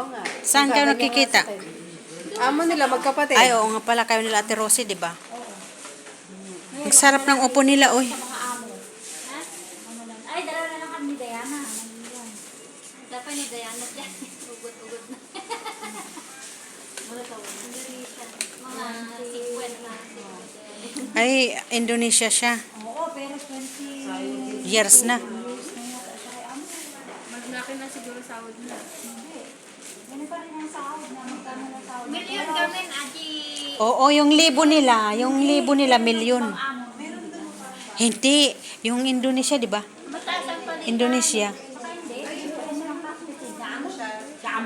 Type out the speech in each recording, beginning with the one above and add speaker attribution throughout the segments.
Speaker 1: Oo nga.
Speaker 2: Saan kayo nakikita?
Speaker 1: Amo nila, magkapatid.
Speaker 2: Ay, oo nga pala kayo nila Ate Rosie, di ba? Ang sarap ng upo nila, oy.
Speaker 3: Ay, dalawa na lang kami ni Diana. Dapat ni Diana dyan. Ugot-ugot na.
Speaker 2: Ay, Indonesia siya.
Speaker 3: Oo, pero 20
Speaker 2: Years na.
Speaker 1: Maglaki na siguro sahod na.
Speaker 3: Ganun Million kami, Aji.
Speaker 2: Oo, yung libo nila, yung libo nila, milyon. Hindi, yung Indonesia, di ba? Indonesia.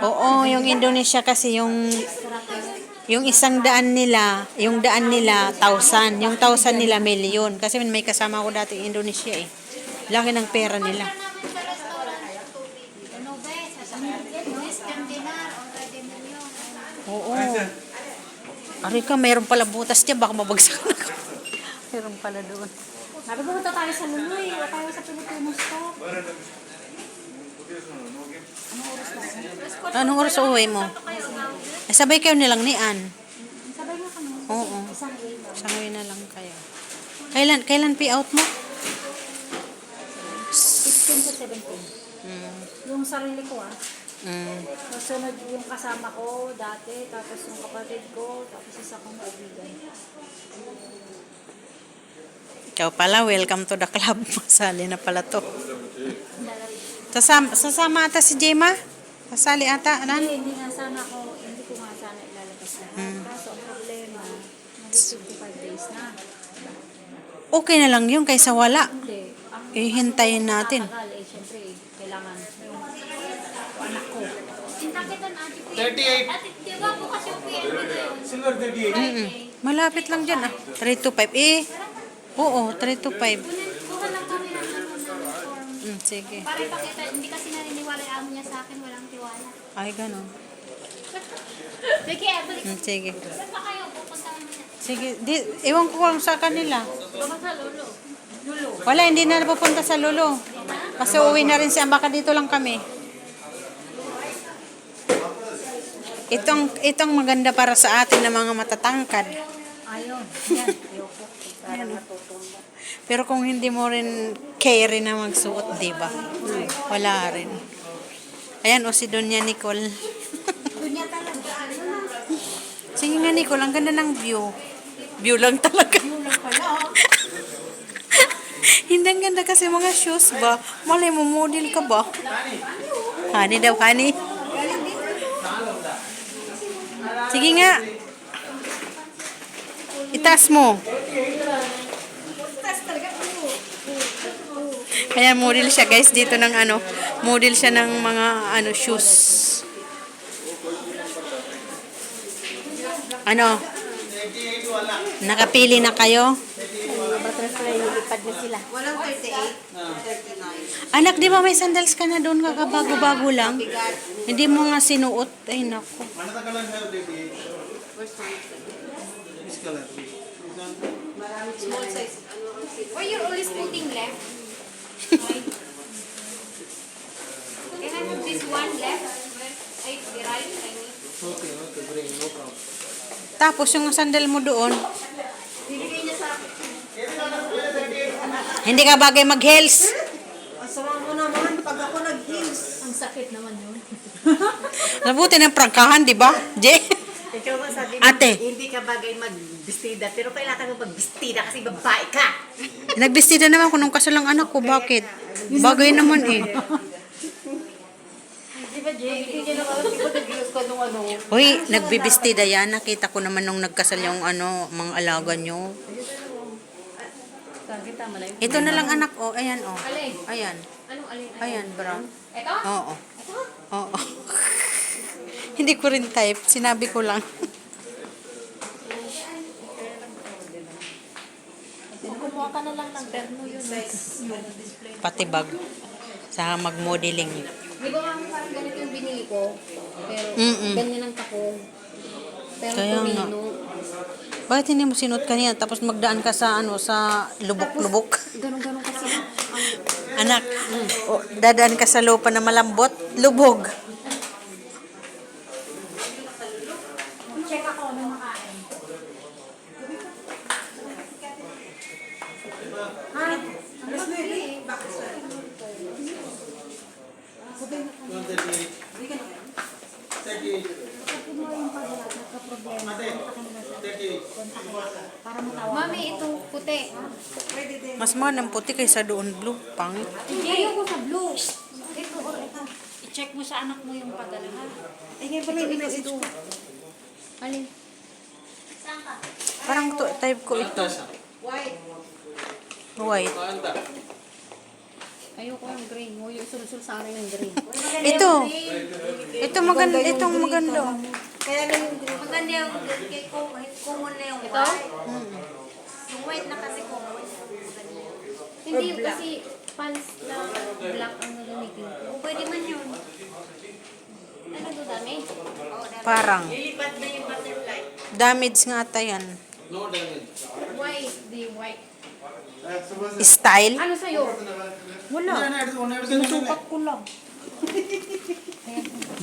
Speaker 2: Oo, yung Indonesia kasi yung yung isang daan nila, yung daan nila, thousand. Yung thousand nila, milyon. Kasi may kasama ko dati Indonesia eh. Laki ng pera nila.
Speaker 3: namin sa restaurant sa tubig. Ano ba? Sa Western dinar. O 30 million.
Speaker 2: Oo. Ari ka, mayroon pala butas dyan. Baka mabagsak na ako. mayroon pala doon.
Speaker 3: Sabi ko, punta tayo sa Luloy. Wala tayo sa Pilipinas to.
Speaker 2: Anong oras uwi mo? Eh, sabay kayo nilang ni Ann.
Speaker 3: Sabay nga kami.
Speaker 2: Oo.
Speaker 3: Isang way.
Speaker 2: Isang uwi na lang kayo. Kailan, kailan pay out mo?
Speaker 3: 15 to 17.
Speaker 2: Mm.
Speaker 3: Yung sarili ko ah.
Speaker 2: Mm.
Speaker 3: Nasunod yung kasama ko dati, tapos yung kapatid ko, tapos isa kong kaibigan.
Speaker 2: Ikaw pala, welcome to the club. Masali na pala to. Sasama, sasama ata si Jema? Sasali ata,
Speaker 3: Hindi,
Speaker 2: anan?
Speaker 3: hindi nga sana ako, hindi ko nga sana ilalabas lahat.
Speaker 2: Hmm.
Speaker 3: Kaso ang problema, mag 55 days na.
Speaker 2: Okay na lang yun kaysa wala.
Speaker 3: Hindi.
Speaker 2: Ihintayin natin.
Speaker 3: Tagal eh, syempre, kailangan yung anak ko. Sintakitan ate ko
Speaker 4: 38.
Speaker 3: Ate, di ba bukas yung PNP na yun?
Speaker 4: Silver 38.
Speaker 2: Mm-mm. Malapit lang dyan ah. 3 to 5. Eh, oo, 3 to 5.
Speaker 3: Kuha lang kami ng ano ng form.
Speaker 2: Mm, sige.
Speaker 3: Para ipakita, hindi kasi naniniwala yung amo niya sa akin, walang tiwala.
Speaker 2: Ay, ganun.
Speaker 3: Sige, balik.
Speaker 2: Mm, sige.
Speaker 3: Saan kayo? Pupunta.
Speaker 2: Sige, di, ewan ko kung sa kanila.
Speaker 3: Baka sa lolo. Lolo.
Speaker 2: Wala, hindi na napupunta sa Lolo. Kasi uwi na rin siya. Baka dito lang kami. Itong, itong maganda para sa atin na mga matatangkad.
Speaker 3: Ayun. Yan. Ayoko. Parang natutumba.
Speaker 2: Pero kung hindi mo rin carry na magsuot, di ba? Wala rin. Ayan, o si Donya Nicole.
Speaker 3: Dunya talaga.
Speaker 2: Sige nga, Nicole, ang ganda ng view. View lang talaga. hindi ang ganda kasi mga shoes ba? Malay mo, model ka ba? Honey daw, honey. Sige nga. Itaas mo. Kaya model siya guys dito ng ano, model siya ng mga ano shoes. Ano? Nakapili na kayo?
Speaker 1: Walang 38.
Speaker 2: Anak, di ba may sandals ka na doon kakabago-bago lang? Hindi mo nga sinuot. Ay, naku.
Speaker 4: Manatagalan sa'yo 38. This color.
Speaker 1: Small size. Ano?
Speaker 3: Or you're always putting left? Can I have this one left? Ay, the right, I mean.
Speaker 4: Okay, okay, bring, no problem.
Speaker 2: Tapos yung sandal mo doon,
Speaker 3: akin.
Speaker 2: hindi ka bagay mag-heels.
Speaker 1: Asama mo naman pag ako nag-heels.
Speaker 3: Ang sakit naman yun.
Speaker 2: Nabuti ng prangkahan, di ba? Je?
Speaker 5: Ikaw ba sabi mo,
Speaker 2: Ate.
Speaker 5: hindi ka bagay magbistida, pero kailangan mo magbistida kasi babae ka.
Speaker 2: Nagbistida naman ko nung kasalang anak ko. Bakit? Bagay naman eh.
Speaker 5: Di ba, Jay? Hindi ka naman, di ba nag-use nung ano?
Speaker 2: Hoy, nagbibistida yan. Nakita ko naman nung nagkasal yung ano, mga alaga nyo.
Speaker 5: Sabi, tama.
Speaker 2: Ito na lang anak, oh. Ayan, oh.
Speaker 3: Alin?
Speaker 2: Ayan.
Speaker 3: Anong alin?
Speaker 2: Ayan, brown.
Speaker 3: Ito?
Speaker 2: Oo.
Speaker 3: Ito?
Speaker 2: Oo. Hindi ko rin type. Sinabi ko lang.
Speaker 3: Kumuha ka na lang ng terno yun.
Speaker 2: Pati bag. Sa mag-modeling.
Speaker 3: Di ba mami parang ganito yung binili ko? Pero
Speaker 2: Mm-mm.
Speaker 3: ganyan ang takong. Pero
Speaker 2: Kaya nga. Bakit hindi mo sinuot kanina tapos magdaan ka sa ano sa lubok-lubok?
Speaker 3: Ganon-ganon kasi.
Speaker 2: Anak, o, dadaan ka sa lupa na malambot, lubog.
Speaker 5: Para matawa.
Speaker 3: Mami, ito puti.
Speaker 2: Mas mahal ng puti kaysa doon blue. Pangit.
Speaker 5: Hindi, ayoko sa blue. Ito, or ito. I-check mo sa anak mo yung padala, ha?
Speaker 3: Ay, ngayon pala ito ito.
Speaker 5: Alin? Saan ka?
Speaker 2: Parang to, type ko ito.
Speaker 3: White.
Speaker 2: White.
Speaker 3: Ayoko yung green. Mo yung sulsul sa akin yung green.
Speaker 2: Ito. Ito maganda. Itong maganda.
Speaker 3: Kaya lang yung green.
Speaker 5: Maganda yung kay common na yung white. Yung white na kasi common.
Speaker 3: Hindi kasi pants na black ang nagamitin ko.
Speaker 5: O pwede man yun.
Speaker 3: Ano to dami?
Speaker 2: Parang.
Speaker 6: Lilipat na yung butterfly.
Speaker 2: Damage nga ata yan.
Speaker 1: No damage.
Speaker 3: Why is the white?
Speaker 2: Style?
Speaker 3: Ano sa'yo?
Speaker 2: Wala. Sinusukat ko lang.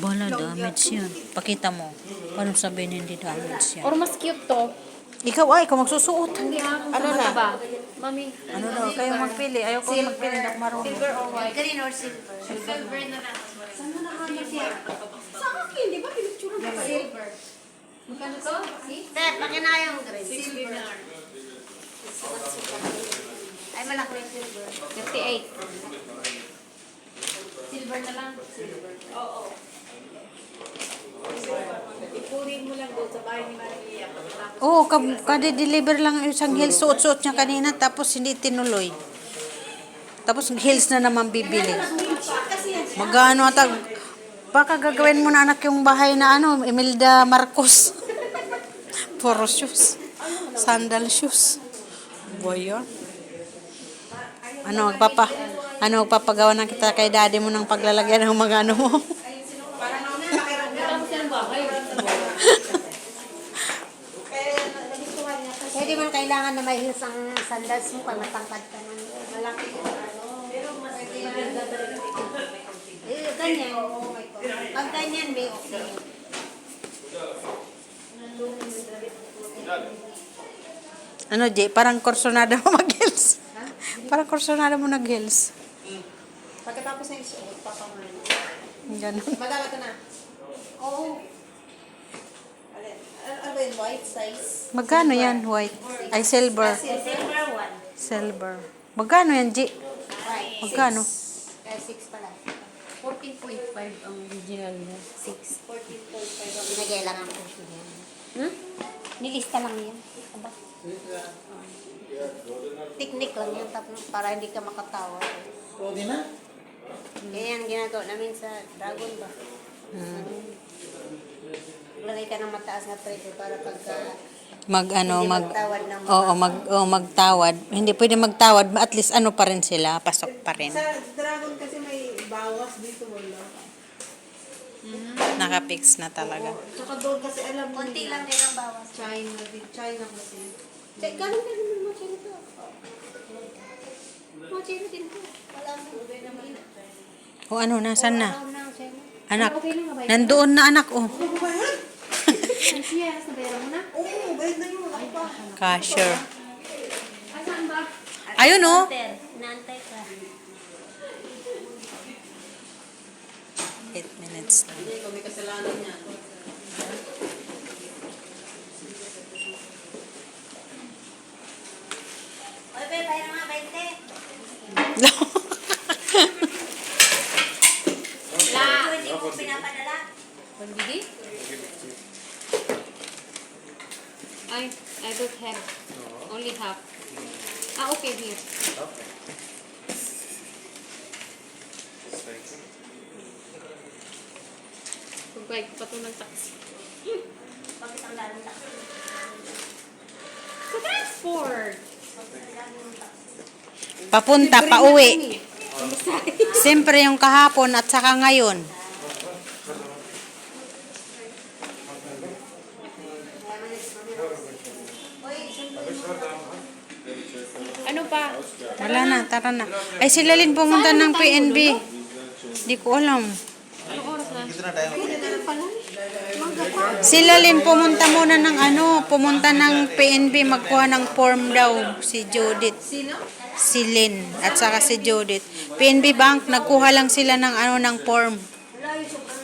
Speaker 2: Bala, damage yan. Pakita mo. Paano sabihin hindi damage yan?
Speaker 3: Or mas cute to?
Speaker 2: Ikaw ay, ikaw magsusuot.
Speaker 3: Hindi ha?
Speaker 2: Ano na?
Speaker 3: ba? Mami.
Speaker 2: Ano daw? Kayo magpili. Ayaw ko magpili. Hindi ako marunong.
Speaker 3: Silver or white?
Speaker 5: Green or silver.
Speaker 3: Silver na lang.
Speaker 5: Saan mo nahanap yan?
Speaker 3: Sa akin, di ba? Pinicture na Silver. Magkano to?
Speaker 5: Dad, laki na yung green. Silver. Ay, malaki yung silver.
Speaker 3: 58. Silver na lang. Silver. Oo.
Speaker 6: Ipunin mo lang doon sa bahay ni Maria.
Speaker 2: Oo, oh, kada-deliver lang yung isang heels. Suot-suot niya kanina, tapos hindi tinuloy. Tapos heels na naman bibili. Magano atag... Baka gagawin mo na anak yung bahay na ano, Imelda Marcos. Puro shoes. Sandal shoes. Boy yun. Ano, magpapa... Ano, magpapagawa na kita kay daddy mo ng paglalagyan ng mga ano mo.
Speaker 5: Pwede man kailangan na may heels ang sandals mo kung matangkad ka ng malaki. Pero mas Eh, ganyan. Pag ganyan, may okay.
Speaker 2: Ano, Jay? Parang korsonada mo mag-heels. Parang korsonada mo nag-heels. Ganun.
Speaker 3: Madala ka na. Oo. Alin? Ano ba yun? White size?
Speaker 2: Magkano yan, white? Ay, silver.
Speaker 5: Silver one.
Speaker 2: Silver. Magkano yan, G?
Speaker 5: Right.
Speaker 2: Magkano?
Speaker 5: Kaya six pala.
Speaker 3: 14.5 ang original niya.
Speaker 5: Six. 14.5 ang binagay lang ang puso niya. Hmm? Nilista lang yan. Aba. Technique lang yan tapos para hindi ka makatawa.
Speaker 1: Pwede na?
Speaker 5: Kaya yan ginagawa namin sa dragon ba? Lagay ka ng mataas na pressure para pagka
Speaker 2: Mag, ano,
Speaker 5: hindi
Speaker 2: mag...
Speaker 5: magtawad ng
Speaker 2: Oo, mag, oh, magtawad. Hindi pwede magtawad. At least ano pa rin sila. Pasok pa rin.
Speaker 3: Sa dragon kasi may bawas dito wala.
Speaker 2: Nakapix na talaga.
Speaker 3: Tsaka doon kasi alam mo
Speaker 5: konti lang din ang bawas.
Speaker 3: China din. China kasi. Check, ganun ka naman mo China to. Mga China din to.
Speaker 5: Wala mo.
Speaker 2: O ano, nasan na? Anak.
Speaker 3: Lang?
Speaker 2: Nandoon na anak, oh.
Speaker 3: Ano.
Speaker 2: Cashier.
Speaker 3: Saan ba?
Speaker 2: Ayun, oh. 8 minutes na.
Speaker 3: Hindi ko, may kasalanan niya.
Speaker 5: Oy, be, tayo na nga, 20. La. Hindi mo pinapadala.
Speaker 3: Pagbigi? I, I don't have. Only half. Ah, okay, here. Pagbayad ko pa ito ng tax.
Speaker 5: Bakit ang dami tax?
Speaker 3: Sa transport!
Speaker 2: Papunta, pauwi. Siyempre yung kahapon at saka ngayon.
Speaker 3: Pa?
Speaker 2: Wala na, tara na. Ay, sila Lin pumunta ng PNB. Di ko alam.
Speaker 3: Anong oras na?
Speaker 2: Sila Lin pumunta muna ng ano, pumunta ng PNB, magkuha ng form daw si Judith.
Speaker 3: Sino?
Speaker 2: Si Lin at saka si Judith. PNB Bank, nagkuha lang sila ng ano ng form.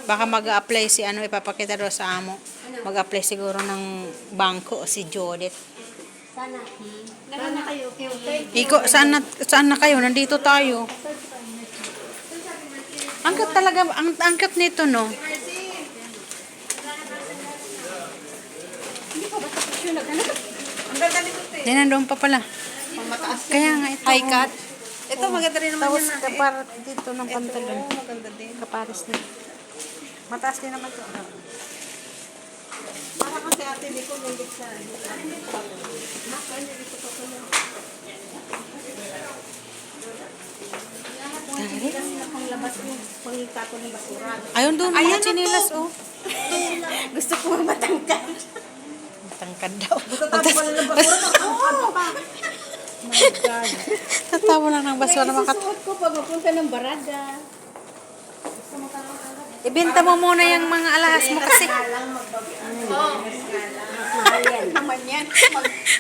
Speaker 2: Baka mag-apply si ano, ipapakita daw sa amo. Mag-apply siguro ng bangko si Judith.
Speaker 3: Sana.
Speaker 1: Lahat na kayo.
Speaker 2: Iko, saan na, saan na kayo? Nandito tayo. Angkat talaga, ang angkat nito, no? Hindi, nandoon pa pala. Kaya nga ito. High cut.
Speaker 5: Ito maganda rin naman
Speaker 2: Tapos
Speaker 5: yan.
Speaker 2: kaparat dito ng pantalon.
Speaker 5: Maganda din.
Speaker 2: Kapares na.
Speaker 5: Mataas din naman ito. Para kasi ate, di ko nilip sa.
Speaker 2: Ayun doon, mga chinilas, oh.
Speaker 5: Gusto ko matangkad.
Speaker 2: Tangkad daw.
Speaker 5: Pala ng basura. Oo!
Speaker 2: Tatawa lang ng basura. Makat
Speaker 5: Isusuot ko pag mapunta ng barada.
Speaker 2: Ibenta mo muna yung mga alahas mo kasi.
Speaker 5: Mahal yan. Naman yan.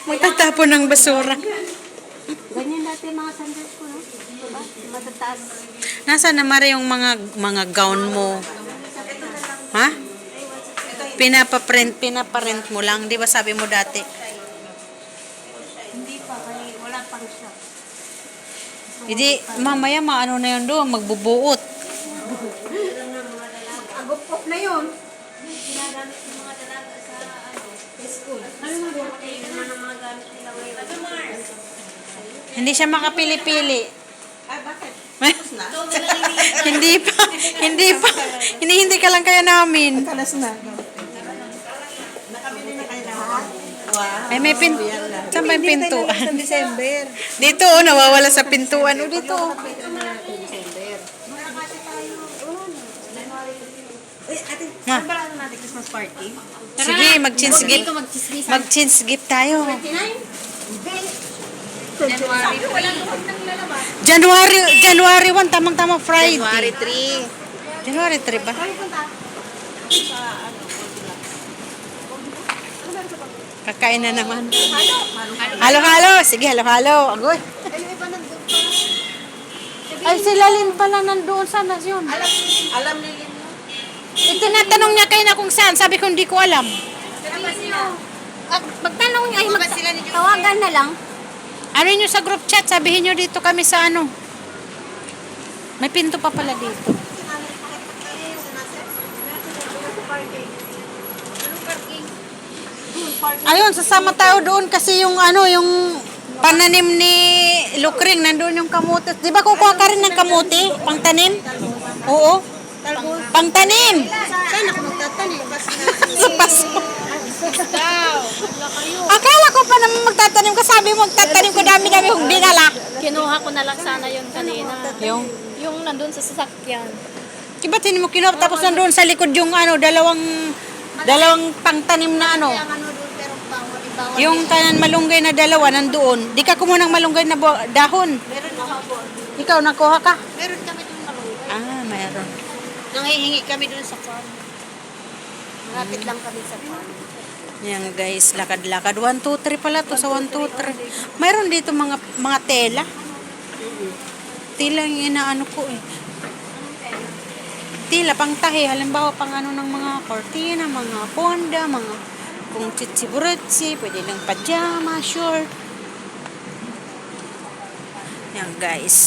Speaker 2: Magtatapon ng basura.
Speaker 3: Ganyan dati mga sandals ko, no? Diba? Matataas.
Speaker 2: Nasaan na Mari yung mga mga gown mo? Ha? Pinapaprint, pinaparent mo lang. Di ba sabi mo dati?
Speaker 3: Hindi pa, wala pang siya.
Speaker 2: Hindi, mamaya maano na yun doon, magbubuot. Hindi siya makapili-pili.
Speaker 5: Ay, bakit?
Speaker 2: hindi pa, hindi pa. Hinihintay ka lang kaya namin.
Speaker 5: Kalas na. Nakabili na kayo lahat? Wow.
Speaker 2: Ay, may pin... Saan ba yung pintuan?
Speaker 5: Sa December.
Speaker 2: Dito, oh, nawawala sa pintuan. Oh, dito. oh. Ma.
Speaker 5: Christmas party?
Speaker 2: Sige, mag-chins gift. Mag-chins gift tayo.
Speaker 3: January.
Speaker 2: January, January 1, tamang-tamang Friday.
Speaker 5: 3.
Speaker 2: January 3 ba? Kakain na naman. Halo-halo. Sige, halo-halo. Agoy. Ay, sila Lin pala nandoon sa nasyon.
Speaker 5: Alam, alam ni Lin.
Speaker 2: Ito natanong niya kayo na kung saan. Sabi ko, hindi ko alam.
Speaker 3: At magtanong niya, ay mag- tawagan na lang.
Speaker 2: Ano nyo sa group chat? Sabihin nyo dito kami sa ano. May pinto pa pala dito. Ayun, sasama tayo doon kasi yung ano, yung pananim ni Lukring, nandun yung kamote. Di ba kukuha ka rin ng kamote? Pangtanim? Oo. Pangtanim!
Speaker 5: Saan ako magtatanim?
Speaker 2: Sa paso. Ko pa naman magtatanim ka. Sabi mo magtatanim ko dami-dami kung dinala.
Speaker 6: Kinuha ko na lang sana yun kanina.
Speaker 2: Yung,
Speaker 6: Yung nandun sa sasakyan.
Speaker 2: di ba tinin mo kinuha? Tapos nandun sa likod yung ano, dalawang, dalawang pangtanim na ano. Yung kanan malunggay na dalawa nandoon. Di ka kumuha ng malunggay na dahon.
Speaker 3: Meron ako po.
Speaker 2: Ikaw, nakuha ka?
Speaker 3: Meron kami doon malunggay.
Speaker 2: Ah, mayroon.
Speaker 3: Nangihingi kami doon sa farm. Malapit lang kami sa farm.
Speaker 2: Yan guys, lakad-lakad. 1, 2, 3 pala to sa 1, 2, 3. Mayroon dito mga mga tela. Tela yung inaano ko eh. Tela, pang tahi. Halimbawa, pang ano ng mga cortina, mga ponda, mga kung tsitsiburetsi, pwede lang pajama, short. Yan guys.